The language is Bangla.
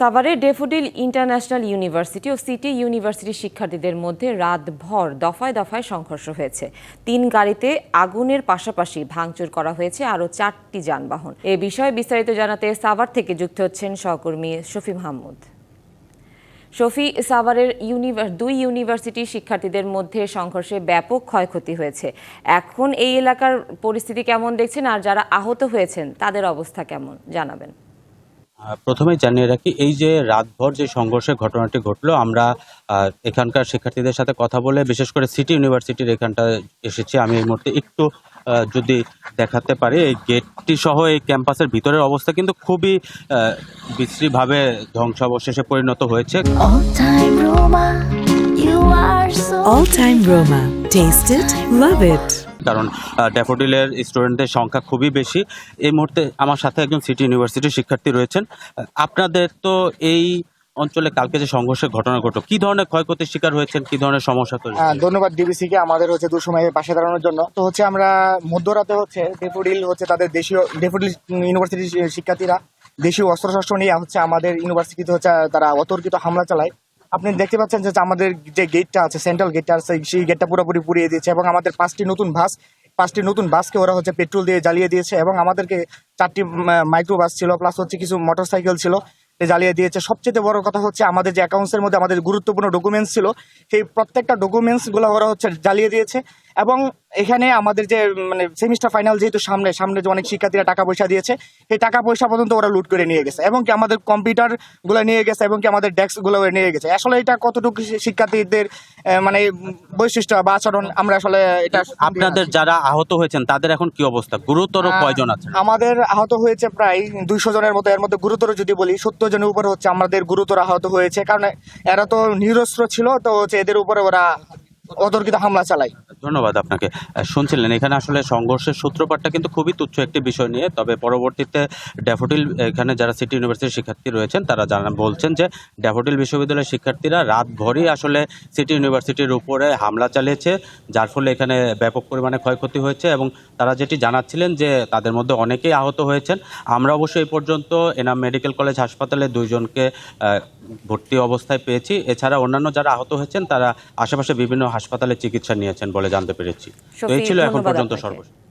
সাভারে ডেফোডিল ইন্টারন্যাশনাল ইউনিভার্সিটি ও সিটি ইউনিভার্সিটির শিক্ষার্থীদের মধ্যে রাতভর দফায় দফায় সংঘর্ষ হয়েছে। তিন গাড়িতে আগুনের পাশাপাশি ভাঙচুর করা হয়েছে আরও চারটি যানবাহন। এ বিষয়ে বিস্তারিত জানাতে সাভার থেকে যুক্ত হচ্ছেন সহকর্মী শফি মাহমুদ। শফি, সাভারের দুই ইউনিভার্সিটির শিক্ষার্থীদের মধ্যে সংঘর্ষে ব্যাপক ক্ষয়ক্ষতি হয়েছে। এখন এই এলাকার পরিস্থিতি কেমন দেখছেন আর যারা আহত হয়েছেন তাদের অবস্থা কেমন? জানাবেন। আহ, প্রথমেই জানিয়ে রাখি এই যে রাতভর যে সংঘর্ষের ঘটনাটি ঘটলো আমরা এখানকার শিক্ষার্থীদের সাথে কথা বলে বিশেষ করে সিটি ইউনিভার্সিটির এখানটায় এসেছি আমি এই মুহূর্তে একটু যদি দেখাতে পারি এই গেটটি সহ এই ক্যাম্পাসের ভিতরের অবস্থা কিন্তু খুবই বিশ্রীভাবে ধ্বংসাবশেষে পরিণত হয়েছে All Time Roma. Taste it, love it. কারণ ড্যাফোডিলের স্টুডেন্টদের সংখ্যা খুবই বেশি। এই মুহূর্তে আমার সাথে একজন সিটি ইউনিভার্সিটির শিক্ষার্থী রয়েছেন। আপনাদের তো এই অঞ্চলে কালকে যে সংঘর্ষের ঘটনা ঘটলো কি ধরনের ক্ষয়ক্ষতির শিকার হয়েছেন? কি ধরনের সমস্যা তৈরি ধন্যবাদ ডিবিসি কে আমাদের হচ্ছে দুসময়ে পাশে দাঁড়ানোর জন্য। তো হচ্ছে আমরা মধ্যরাতে হচ্ছে ডেফোডিল হচ্ছে তাদের দেশীয় ডেফোডিল ইউনিভার্সিটির শিক্ষার্থীরা দেশীয় অস্ত্রশস্ত্র নিয়ে হচ্ছে আমাদের ইউনিভার্সিটিতে হচ্ছে তারা অতর্কিত হামলা চালায়। আপনি দেখতে পাচ্ছেন যে আমাদের যে গেটটা আছে সেন্ট্রাল গেটটা আছে, সেই গেটটা পুরোপুরি পুড়িয়ে দিয়েছে এবং আমাদের পাঁচটি নতুন বাস পাঁচটি নতুন বাসকে ওরা হচ্ছে পেট্রোল দিয়ে জ্বালিয়ে দিয়েছে এবং আমাদেরকে চারটি মাইক্রো বাস ছিল প্লাস হচ্ছে কিছু মোটরসাইকেল ছিল জ্বালিয়ে দিয়েছে। সবচেয়ে বড় কথা হচ্ছে আমাদের যে অ্যাকাউন্টসের মধ্যে আমাদের গুরুত্বপূর্ণ ডকুমেন্টস ছিল, সেই প্রত্যেকটা ডকুমেন্টসগুলো ওরা হচ্ছে জ্বালিয়ে দিয়েছে। এবং এখানে আমাদের যে মানে সেমিস্টার ফাইনাল যেহেতু সামনে সামনে যে অনেক শিক্ষার্থীরা টাকা পয়সা দিয়েছে সেই টাকা পয়সা পর্যন্ত ওরা লুট করে নিয়ে গেছে। এবং কি আমাদের কম্পিউটারগুলো নিয়ে গেছে এবং কি আমাদের ডেস্কগুলো নিয়ে গেছে। আসলে এটা কতটুকু শিক্ষার্থীদের মানে বৈশিষ্ট্য বা আচরণ আমরা আসলে এটা আপনাদের যারা আহত হয়েছেন তাদের এখন কি অবস্থা? গুরুতর কয়জন আছে? আমাদের আহত হয়েছে প্রায় দুইশো জনের মতো এর মধ্যে গুরুতর যদি বলি সত্তর জনের উপর হচ্ছে আমাদের গুরুতর আহত হয়েছে। কারণ এরা তো নিরস্ত্র ছিল তো হচ্ছে এদের উপরে ওরা অতর্কিত হামলা চালায়। ধন্যবাদ আপনাকে। শুনছিলেন, এখানে আসলে সংঘর্ষের সূত্রপাতটা কিন্তু খুবই তুচ্ছ একটি বিষয় নিয়ে, তবে পরবর্তীতে ড্যাফোডিল, এখানে যারা সিটি ইউনিভার্সিটির শিক্ষার্থী রয়েছেন, তারা জানা, বলছেন যে ড্যাফোডিল বিশ্ববিদ্যালয়ের শিক্ষার্থীরা রাত ভরই আসলে সিটি ইউনিভার্সিটির উপরে হামলা চালিয়েছে, যার ফলে এখানে ব্যাপক পরিমাণে ক্ষয়ক্ষতি হয়েছে এবং তারা যেটি জানাচ্ছিলেন যে তাদের মধ্যে অনেকেই আহত হয়েছেন। আমরা অবশ্য এই পর্যন্ত এনাম মেডিকেল কলেজ হাসপাতালে দুইজনকে ভর্তি অবস্থায় পেয়েছি। এছাড়া অন্যান্য যারা আহত হয়েছেন, তারা আশেপাশে বিভিন্ন হাসপাতালে চিকিৎসা নিয়েছেন বলে জানতে পেরেছি তো এই ছিল এখন পর্যন্ত। সর্বশেষ